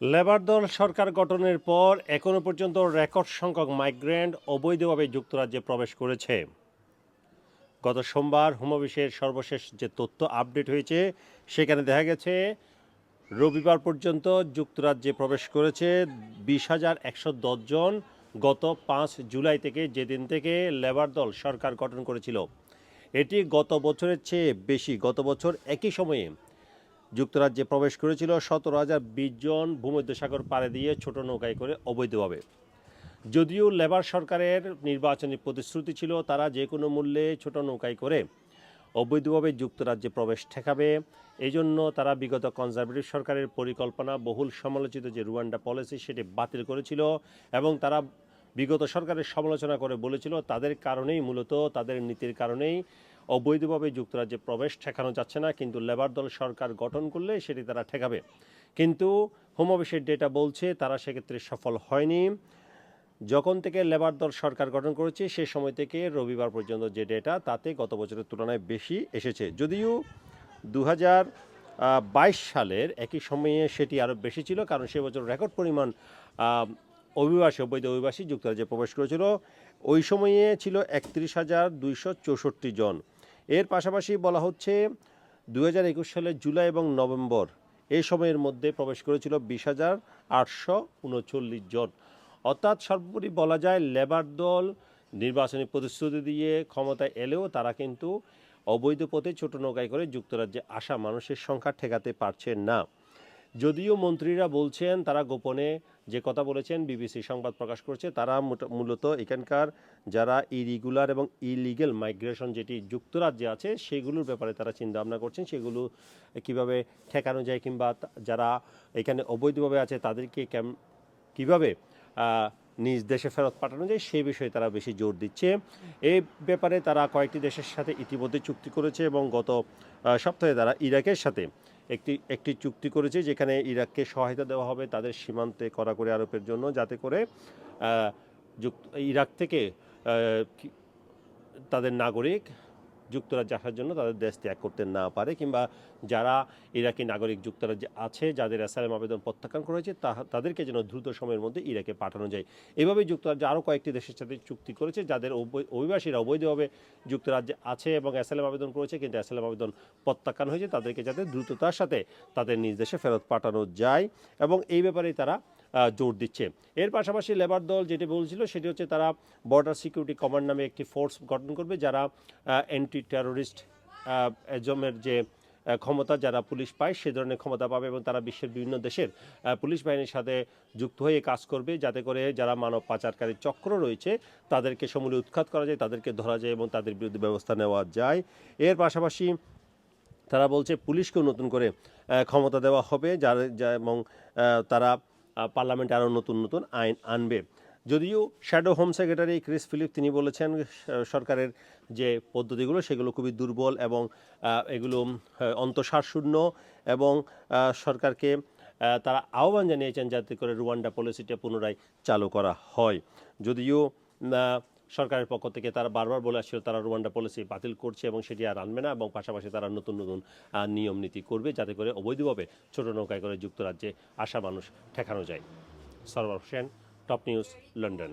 Labour দল সরকার গঠনের পর এখনও পর্যন্ত রেকর্ড সংখ্যক মাইগ্রেন্ট অবৈধভাবে যুক্তরাজ্যে প্রবেশ করেছে। গত সোমবার হোমাবিশের সর্বশেষ যে তথ্য আপডেট হয়েছে, সেখানে দেখা গেছে, রবিবার পর্যন্ত যুক্তরাজ্যে প্রবেশ করেছে বিশ হাজার একশো জন গত পাঁচ জুলাই থেকে যেদিন থেকে লেবার দল সরকার গঠন করেছিল। এটি গত বছরের চেয়ে বেশি, গত বছর একই সময়ে যুক্তরাজ্যে প্রবেশ করেছিল সতেরো হাজার বিশ জন ভূমধ্যসাগর পাড়ে দিয়ে ছোট নৌকায় করে অবৈধভাবে। যদিও লেবার সরকারের নির্বাচনী প্রতিশ্রুতি ছিল, তারা যে কোনো মূল্যে ছোট নৌকায় করে অবৈধভাবে যুক্তরাজ্যে প্রবেশ ঠেকাবে। এই জন্য তারা বিগত কনজারভেটিভ সরকারের পরিকল্পনা, বহুল সমালোচিত যে রুয়ান্ডা পলিসি, সেটি বাতিল করেছিল এবং তারা বিগত সরকারের সমালোচনা করে বলেছিল, তাদের কারণেই, মূলত তাদের নীতির কারণেই অবৈধভাবে যুক্তরাজ্যে প্রবেশ ঠেকানো যাচ্ছে না, কিন্তু লেবার দল সরকার গঠন করলে সেটি তারা ঠেকাবে। কিন্তু হোম অফিসের ডেটা বলছে তারা সেক্ষেত্রে সফল হয়নি। যখন থেকে লেবার দল সরকার গঠন করেছে, সে সময় থেকে রবিবার পর্যন্ত যে ডেটা, তাতে গত বছরের তুলনায় বেশি এসেছে। যদিও দু বাইশ সালের একই সময়ে সেটি আরও বেশি ছিল, কারণ সে বছর রেকর্ড পরিমাণ অভিবাসী, অবৈধ অভিবাসী যুক্তরাজ্যে প্রবেশ করেছিল। ওই সময়ে ছিল একত্রিশ হাজার দুইশো চৌষট্টি জন। এর পাশাপাশি বলা হচ্ছে দু হাজার একুশ সালের জুলাই এবং নভেম্বর এই সময়ের মধ্যে প্রবেশ করেছিল বিশ হাজার আটশো উনচল্লিশ জন। অর্থাৎ সর্বোপরি বলা যায় লেবার দল নির্বাচনী প্রতিশ্রুতি দিয়ে ক্ষমতায় এলেও তারা কিন্তু অবৈধ পথে ছোট নৌকায় করে যুক্তরাজ্যে আসা মানুষের সংখ্যা ঠেকাতে পারছেন না। যদিও মন্ত্রীরা বলছেন তারা গোপনে যে কথা বলেছেন বিবিসি সংবাদ প্রকাশ করছে, তারা মূলত এখানকার যারা ইরেগুলার এবং ইলিগেল মাইগ্রেশন যেটি যুক্তরাজ্যে আছে, সেগুলোর ব্যাপারে তারা চিন্তা ভাবনা করছেন। সেগুলো কীভাবে ঠেকানো যায় কিংবা যারা এখানে অবৈধভাবে আছে, তাদেরকে কীভাবে নিজ দেশে ফেরত পাঠানো যায়, সেই বিষয়ে তারা বেশি জোর দিচ্ছে। এই ব্যাপারে তারা কয়েকটি দেশের সাথে ইতিমধ্যে চুক্তি করেছে এবং গত সপ্তাহে তারা ইরাকের সাথে একটি একটি চুক্তি করেছে, যেখানে ইরাককে সহায়তা দেওয়া হবে তাদের সীমান্তে কড়াকড়ি আরোপের জন্য, যাতে করে ইরাক থেকে তাদের নাগরিক যুক্তরাজ্যে আসার জন্য তাদের দেশ ত্যাগ করতে না পারে, কিংবা যারা ইরাকি নাগরিক যুক্তরাজ্যে আছে, যাদের অ্যাসাইলাম আবেদন প্রত্যাখ্যান করেছে তাদেরকে যেন দ্রুত সময়ের মধ্যে ইরাকে পাঠানো যায়। এভাবে যুক্তরাজ্য আরও কয়েকটি দেশের সাথে চুক্তি করেছে, যাদের অভিবাসীরা অবৈধভাবে যুক্তরাজ্যে আছে এবং অ্যাসাইলাম আবেদন করেছে, কিন্তু অ্যাসাইলাম আবেদন প্রত্যাখ্যান হয়েছে, তাদেরকে যাতে দ্রুততার সাথে তাদের নিজ দেশে ফেরত পাঠানো যায়। এবং এই ব্যাপারেই তারা জোর দিচ্ছে। এর পাশাপাশি লেবার দল যেটি বলছিল, সেটি হচ্ছে তারা বর্ডার সিকিউরিটি কমান্ড নামে একটি ফোর্স গঠন করবে, যারা অ্যান্টি টেরোরিস্ট এজমের যে ক্ষমতা যারা পুলিশ পায়, সে ধরনের ক্ষমতা পাবে এবং তারা বিশ্বের বিভিন্ন দেশের পুলিশ বাহিনীর সাথে যুক্ত হয়ে কাজ করবে, যাতে করে যারা মানব পাচারকারী চক্র রয়েছে, তাদেরকে সমূলে উৎখাত করা যায়, তাদেরকে ধরা যায় এবং তাদের বিরুদ্ধে ব্যবস্থা নেওয়া যায়। এর পাশাপাশি তারা বলছে, পুলিশকেও নতুন করে ক্ষমতা দেওয়া হবে, যার এবং তারা পার্লামেন্টে আরও নতুন নতুন আইন আনবে। যদিও shadow home secretary Chris Philp তিনি বলেছেন সরকারের যে পদ্ধতিগুলো সেগুলো খুবই দুর্বল এবং এগুলো অন্তঃসারশূন্য এবং সরকারকে তারা আহ্বান জানিয়েছেন যাতে করে রুয়ান্ডা পলিসিটা পুনরায় চালু করা হয়। যদিও সরকারের পক্ষ থেকে তারা বারবার বলে আসছিল তারা রুয়ান্ডা পলিসি বাতিল করছে এবং সেটি আর আনবে না এবং পাশাপাশি তারা নতুন নতুন নিয়ম নীতি করবে যাতে করে অবৈধভাবে ছোট নৌকায় করে যুক্তরাজ্যে আসা মানুষ ঠেকানো যায়। Sarwar Hossain top news London